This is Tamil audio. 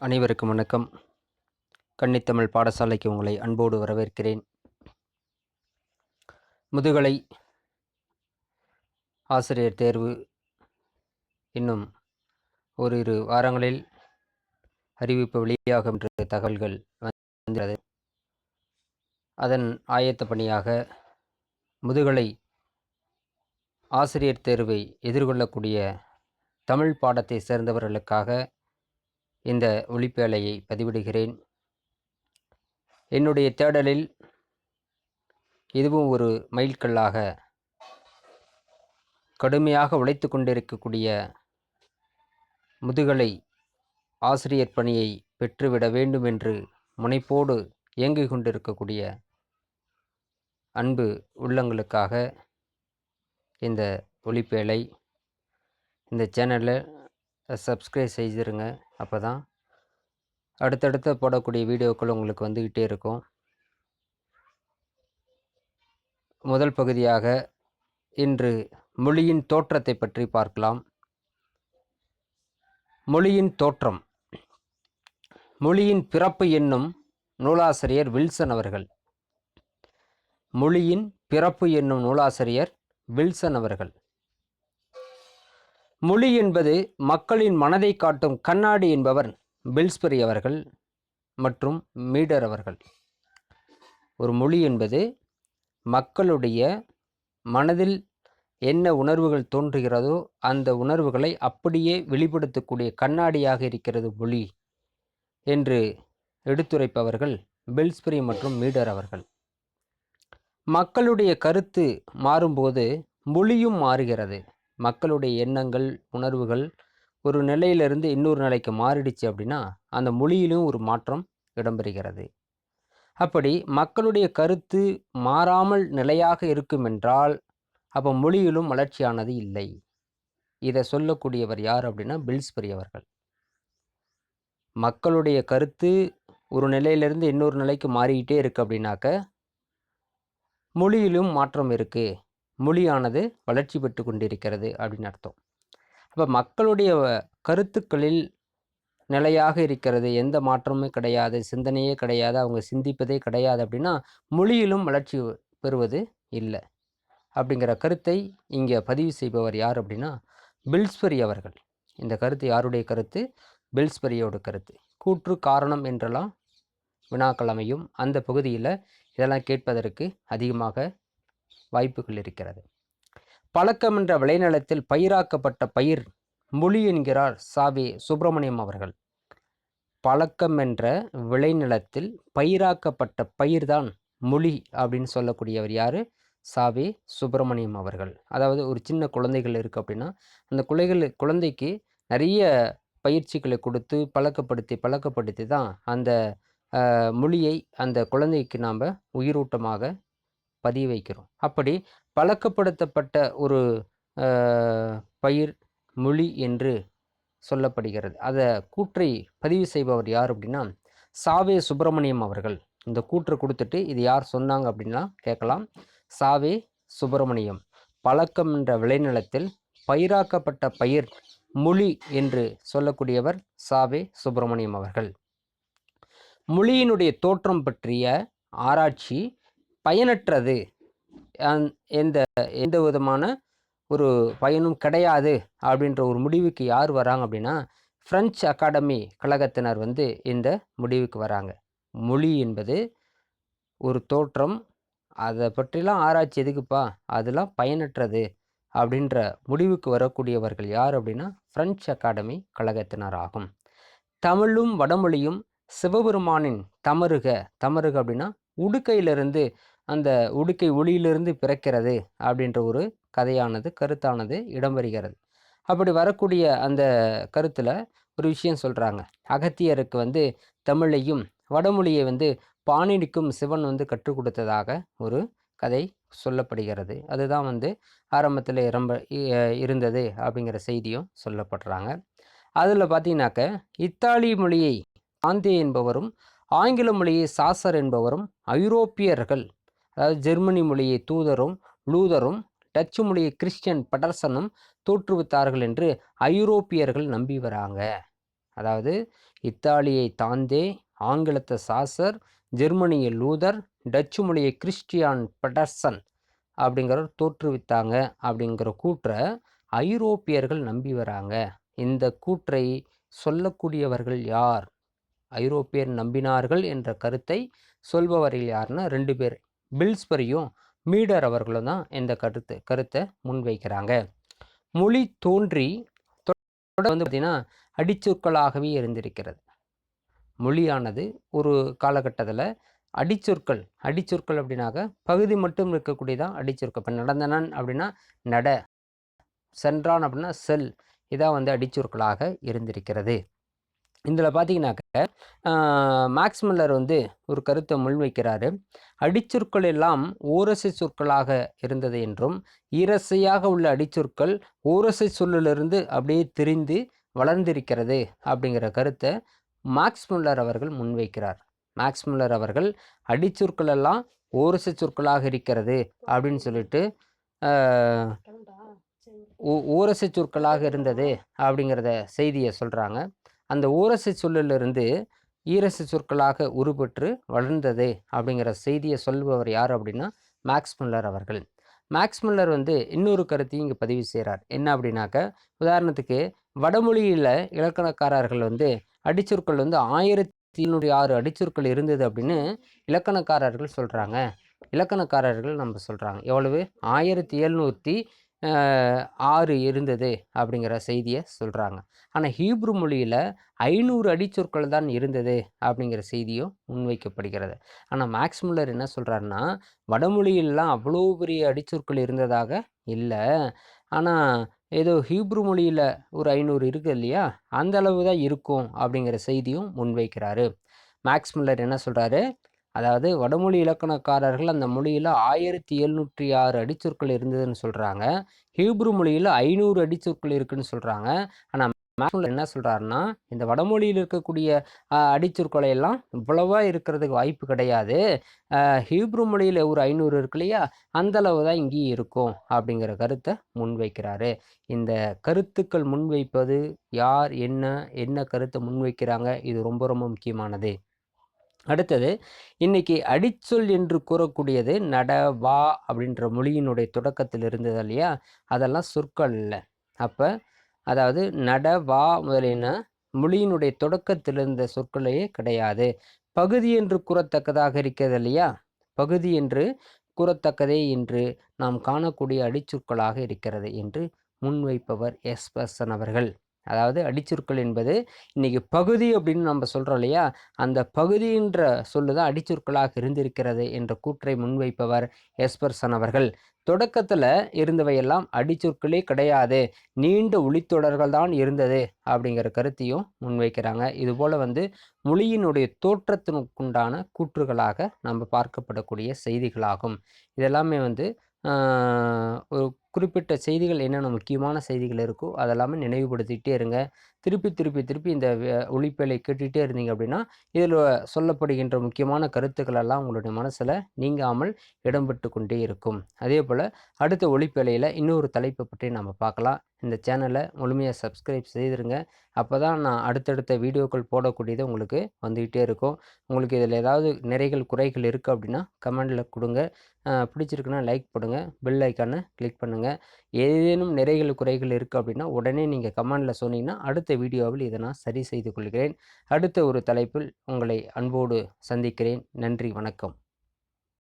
அனைவருக்கும் வணக்கம். கன்னித்தமிழ் பாடசாலைக்கு உங்களை அன்போடு வரவேற்கிறேன். முதுகலை ஆசிரியர் தேர்வு இன்னும் ஓரிரு வாரங்களில் அறிவிப்பு வெளியாகும் என்ற தகவல்கள் வந்துள்ளது அதன் ஆயத்த பணியாக முதுகலை ஆசிரியர் தேர்வை எதிர்கொள்ளக்கூடிய தமிழ் பாடத்தை சேர்ந்தவர்களுக்காக இந்த ஒளிப்பேழையை பதிவிடுகிறேன். என்னுடைய தேடலில் இதுவும் ஒரு மைல்கல்லாக கடுமையாக உழைத்து கொண்டிருக்கக்கூடிய முதுகலை ஆசிரியர் பணியை பெற்றுவிட வேண்டும் என்று முனைப்போடு இயங்கிக் கொண்டிருக்கக்கூடிய அன்பு உள்ளங்களுக்காக இந்த ஒளிப்பேழை இந்த சேனலை சப்ஸ்கிரைப் செய்திருங்க. அப்போ தான் அடுத்தடுத்த போடக்கூடிய வீடியோக்கள் உங்களுக்கு வந்துக்கிட்டே இருக்கும். முதல் பகுதியாக இன்று மொழியின் தோற்றத்தை பற்றி பார்க்கலாம். மொழியின் தோற்றம். மொழியின் பிறப்பு என்னும் நூலாசிரியர் வில்சன் அவர்கள். மொழியின் பிறப்பு என்னும் நூலாசிரியர் வில்சன் அவர்கள். மொழி என்பது மக்களின் மனதை காட்டும் கண்ணாடி என்பவர் பில்ஸ்பரி அவர்கள் மற்றும் மீடர் அவர்கள். ஒரு மொழி என்பது மக்களுடைய மனதில் என்ன உணர்வுகள் தோன்றுகிறதோ அந்த உணர்வுகளை அப்படியே வெளிப்படுத்தக்கூடிய கண்ணாடியாக இருக்கிறது மொழி என்று எடுத்துரைப்பவர்கள் பில்ஸ்பரி மற்றும் மீடர் அவர்கள். மக்களுடைய கருத்து மாறும்போது மொழியும் மாறுகிறது. மக்களுடைய எண்ணங்கள் உணர்வுகள் ஒரு நிலையிலிருந்து இன்னொரு நிலைக்கு மாறிடுச்சு அப்படின்னா அந்த மொழியிலும் ஒரு மாற்றம் இடம்பெறுகிறது. அப்படி மக்களுடைய கருத்து மாறாமல் நிலையாக இருக்கும் என்றால் அப்போ மொழியிலும் வளர்ச்சியானது இல்லை. இதை சொல்லக்கூடியவர் யார் அப்படின்னா பில்ஸ்பரி அவர்கள் மக்களுடைய கருத்து ஒரு நிலையிலிருந்து இன்னொரு நிலைக்கு மாறிக்கிட்டே இருக்கு அப்படின்னாக்க மொழியிலும் மாற்றம் இருக்குது மொழியானது வளர்ச்சி பெற்று கொண்டிருக்கிறது அப்படின்னு அர்த்தம். அப்போ மக்களுடைய கருத்துக்களில் நிலையாக இருக்கிறது எந்த மாற்றமும் கிடையாது சிந்தனையே கிடையாது அவங்க சிந்திப்பதே கிடையாது அப்படின்னா மொழியிலும் வளர்ச்சி பெறுவது இல்லை. அப்படிங்கிற கருத்தை இங்கே பதிவு செய்பவர் யார் அப்படின்னா பில்ஸ்பரி அவர்கள். இந்த கருத்து யாருடைய கருத்து? பில்ஸ்பரியோட கருத்து. கூற்று காரணம் என்றெல்லாம் வினாக்கள் அமையும். அந்த பகுதியில் இதெல்லாம் கேட்பதற்கு அதிகமாக வாய்ப்புகள் இருக்கிறது. பழக்கம் என்ற விளைநிலத்தில் பயிராக்கப்பட்ட பயிர் மொழி என்கிறார் சாவி சுப்பிரமணியம் அவர்கள். பழக்கம் என்ற விளைநிலத்தில் பயிராக்கப்பட்ட பயிர்தான் மொழி அப்படின்னு சொல்லக்கூடியவர் யார்? சாவே சுப்பிரமணியம் அவர்கள். அதாவது ஒரு சின்ன குழந்தைகள் இருக்குது அப்படின்னா அந்த குழந்தைகள் குழந்தைக்கு நிறைய பயிற்சிகளை கொடுத்து பழக்கப்படுத்தி பழக்கப்படுத்தி தான் அந்த மொழியை அந்த குழந்தைக்கு நாம் உயிரூட்டமாக பதிய வைக்கிறோம் அப்படி பழக்கப்படுத்தப்பட்ட ஒரு பயிர் மொழி என்று சொல்லப்படுகிறது. அதை கூற்றை பதிவு செய்பவர் யார் அப்படின்னா சாவே சுப்பிரமணியம் அவர்கள். இந்த கூற்று கொடுத்துட்டு இது யார் சொன்னாங்க அப்படின்னா கேட்கலாம். சாவே சுப்பிரமணியம். பழக்கம் என்ற விளைநிலத்தில் பயிராக்கப்பட்ட பயிர் மொழி என்று சொல்லக்கூடியவர் சாவே சுப்பிரமணியம் அவர்கள். மொழியினுடைய தோற்றம் பற்றிய ஆராய்ச்சி பயனற்றது. எந்த எந்த விதமான ஒரு பயனும் கிடையாது அப்படின்ற ஒரு முடிவுக்கு யார் வராங்க அப்படின்னா ஃப்ரெஞ்சு அகாடமி கழகத்தினர் வந்து இந்த முடிவுக்கு வராங்க. மொழி என்பது ஒரு தோற்றம். அதை பற்றிலாம் ஆராய்ச்சி எதுக்குப்பா? அதெல்லாம் பயனற்றது அப்படின்ற முடிவுக்கு வரக்கூடியவர்கள் யார் அப்படின்னா ஃப்ரெஞ்சு அகாடமி கழகத்தினர் ஆகும். தமிழும் வடமொழியும் சிவபெருமானின் தமருக தமருக அப்படின்னா உடுக்கையிலிருந்து அந்த உடுக்கை ஒளியிலிருந்து பிறக்கிறது அப்படின்ற ஒரு கதையானது கருத்தானது இடம்பெறுகிறது அப்படி வரக்கூடிய அந்த கருத்தில் ஒரு விஷயம் சொல்கிறாங்க அகத்தியருக்கு வந்து தமிழையும் வடமொழியை வந்து பாணினிக்கும் சிவன் வந்து கற்றுக் கொடுத்ததாக ஒரு கதை சொல்லப்படுகிறது. அதுதான் வந்து ஆரம்பத்தில் ரொம்ப இருந்தது அப்படிங்கிற செய்தியும் சொல்லப்படுறாங்க. அதில் பார்த்தீங்கன்னாக்க இத்தாலி மொழியை ஆந்தே என்பவரும் ஆங்கில மொழியை சாசர் என்பவரும் ஐரோப்பியர்கள் அதாவது ஜெர்மனி மொழியை தூதரும் லூதரும் டச்சு மொழியை கிறிஸ்டியன் பட்டர்சனும் தோற்றுவித்தார்கள் என்று ஐரோப்பியர்கள் நம்பி வராங்க அதாவது இத்தாலியை தாந்தே ஆங்கிலத்தை சாசர் ஜெர்மனியை லூதர் டச்சு மொழியை கிறிஸ்டியான் பட்டர்சன் அப்படிங்கிறவர் தோற்றுவித்தாங்க அப்படிங்கிற கூற்றை ஐரோப்பியர்கள் நம்பி வராங்க இந்த கூற்றை சொல்லக்கூடியவர்கள் யார்? ஐரோப்பியர் நம்பினார்கள் என்ற கருத்தை சொல்பவர்கள் யாருன்னா ரெண்டு பேர். பில்ஸ்பரியும் மீடர் அவர்களும் தான் இந்த கருத்து கருத்தை முன்வைக்கிறாங்க. மொழி தோன்றி வந்து பார்த்திங்கன்னா அடிச்சொற்களாகவே இருந்திருக்கிறது. மொழியானது ஒரு காலகட்டத்தில் அடிச்சொற்கள் அடிச்சொற்கள் அப்படின்னாக்க பகுதி மட்டும் இருக்கக்கூடியதான் அடிச்சொற்கள் இப்போ நடந்தனன் அப்படின்னா நட சென்றான் அப்படின்னா செல் இதான் வந்து அடிச்சொற்களாக இருந்திருக்கிறது. இதில் பார்த்தீங்கன்னாக்க மேக்ஸ் மில்லர் வந்து ஒரு கருத்தை முன்வைக்கிறாரு. அடிச்சொற்கள் எல்லாம் ஓரசை சொற்களாக இருந்தது என்றும் ஈரசையாக உள்ள அடிச்சொற்கள் ஓரசை சொல்லிலிருந்து அப்படியே திரிந்து வளர்ந்திருக்கிறது அப்படிங்கிற கருத்தை மேக்ஸ் முல்லர் அவர்கள் முன்வைக்கிறார். மேக்ஸ் முல்லர் அவர்கள் அடிச்சொற்கள் எல்லாம் ஓரசை சொற்களாக இருக்கிறது அப்படின்னு சொல்லிட்டு ஊரசை சொற்களாக இருந்தது அப்படிங்கிறத செய்தியை சொல்கிறாங்க அந்த ஊரசை சொல்லிலிருந்து ஈரசை சொற்களாக உருப்பெற்று வளர்ந்தது அப்படிங்கிற செய்தியை சொல்பவர் யார் அப்படின்னா மேக்ஸ் முல்லர் அவர்கள். மேக்ஸ் முல்லர் வந்து இன்னொரு கருத்தையும் இங்கே பதிவு செய்கிறார் என்ன அப்படின்னாக்க உதாரணத்துக்கு வடமொழியில் இலக்கணக்காரர்கள் வந்து அடிச்சொற்கள் வந்து ஆயிரத்தி எழுநூற்றி ஆறு அடிச்சொற்கள் இருந்தது அப்படின்னு இலக்கணக்காரர்கள் சொல்கிறாங்க இலக்கணக்காரர்கள் நம்ம சொல்கிறாங்க எவ்வளவு? ஆயிரத்தி எழுநூற்றி ஆறு இருந்தது அப்படிங்கிற செய்தியை சொல்கிறாங்க ஆனால் ஹீப்ரு மொழியில் ஐநூறு அடிச்சொற்கள் தான் இருந்தது அப்படிங்கிற செய்தியும் முன்வைக்கப்படுகிறது. ஆனால் மேக்ஸ் முல்லர் என்ன சொல்கிறாருன்னா வடமொழியிலலாம் அவ்வளோ பெரிய அடிச்சொற்கள் இருந்ததாக இல்லை. ஆனால் ஏதோ ஹீப்ரு மொழியில் ஒரு ஐநூறு இருக்குது இல்லையா அந்த அளவு தான் இருக்கும் அப்படிங்கிற செய்தியும் முன்வைக்கிறாரு. மேக்ஸ் முல்லர் என்ன சொல்கிறாரு அதாவது வடமொழி இலக்கணக்காரர்கள் அந்த மொழியில் ஆயிரத்தி எழுநூற்றி ஆறு அடிச்சொற்கள் இருந்ததுன்னு சொல்கிறாங்க ஹீப்ரு மொழியில் ஐநூறு அடிச்சொற்கள் இருக்குதுன்னு சொல்கிறாங்க ஆனால் மேக்ஸில் என்ன சொல்கிறாருன்னா இந்த வடமொழியில் இருக்கக்கூடிய அடிச்சொற்களை எல்லாம் இவ்வளவா இருக்கிறதுக்கு வாய்ப்பு கிடையாது. ஹீப்ரு மொழியில் ஒரு ஐநூறு இருக்கு இல்லையா? அந்தளவு தான் இங்கேயும் இருக்கும் அப்படிங்கிற கருத்தை முன்வைக்கிறாரு இந்த கருத்துக்கள் முன்வைப்பது யார் என்ன என்ன கருத்தை முன்வைக்கிறாங்க இது ரொம்ப ரொம்ப முக்கியமானது. அடுத்தது இன்னைக்கு அடிச்சொல் என்று கூறக்கூடியது நட வா அப்படின்ற மொழியினுடைய தொடக்கத்தில் இருந்தது இல்லையா? அதெல்லாம் சொற்கள் இல்லை. அப்போ அதாவது நட வா முதலின மொழியினுடைய தொடக்கத்தில் இருந்த சொற்களையே கிடையாது. பகுதி என்று கூறத்தக்கதாக இருக்கிறது இல்லையா? பகுதி என்று கூறத்தக்கதே என்று நாம் காணக்கூடிய அடிச்சொற்களாக இருக்கிறது என்று முன்வைப்பவர் எஸ். பர்சன் அவர்கள். அதாவது அடிச்சொற்கள் என்பது இன்றைக்கி பகுதி அப்படின்னு நம்ம சொல்கிறோம் இல்லையா? அந்த பகுதின்ற சொல்லு தான் அடிச்சொற்களாக இருந்திருக்கிறது என்ற கூற்றை முன்வைப்பவர் எஸ்பர்சன் அவர்கள். தொடக்கத்தில் இருந்தவையெல்லாம் அடிச்சொற்களே கிடையாது. நீண்ட ஒளித்தொடர்கள் தான் இருந்தது அப்படிங்கிற கருத்தையும் முன்வைக்கிறாங்க. இதுபோல் வந்து மொழியினுடைய தோற்றத்தினுக்குண்டான கூற்றுகளாக நம்ம பார்க்கப்படக்கூடிய செய்திகளாகும். இதெல்லாமே வந்து ஒரு குறிப்பிட்ட செய்திகள் என்னென்ன முக்கியமான செய்திகள் இருக்கோ அதெல்லாமே நினைவுபடுத்திக்கிட்டே இருங்க. திருப்பி திருப்பி திருப்பி இந்த ஒளிப்பேலை கேட்டுகிட்டே இருந்தீங்க அப்படின்னா இதில் சொல்லப்படுகின்ற முக்கியமான கருத்துக்கள் எல்லாம் உங்களுடைய மனசில் நீங்காமல் இடம்பெற்று கொண்டே இருக்கும். அதே போல் அடுத்த ஒளிப்பேலையில் இன்னொரு தலைப்பை பற்றி நம்ம பார்க்கலாம். இந்த சேனலை முழுமையாக சப்ஸ்கிரைப் செய்திருங்க. அப்போ தான் நான் அடுத்தடுத்த வீடியோக்கள் போடக்கூடியது உங்களுக்கு வந்துக்கிட்டே இருக்கும். உங்களுக்கு இதில் ஏதாவது நிறைகள் குறைகள் இருக்குது அப்படின்னா கமெண்டில் கொடுங்க. பிடிச்சிருக்குன்னா லைக் பண்ணுங்கள் பெல் ஐக்கானை கிளிக் பண்ணுங்கள் ஏதேனும் நிறைகள் குறைகள் இருக்குது அப்படின்னா உடனே நீங்கள் கமெண்டில் சொன்னீங்கன்னா அடுத்த வீடியோவில் இதை நான் சரி செய்து கொள்கிறேன். அடுத்த ஒரு தலைப்பில் உங்களை அன்போடு சந்திக்கிறேன். நன்றி வணக்கம்.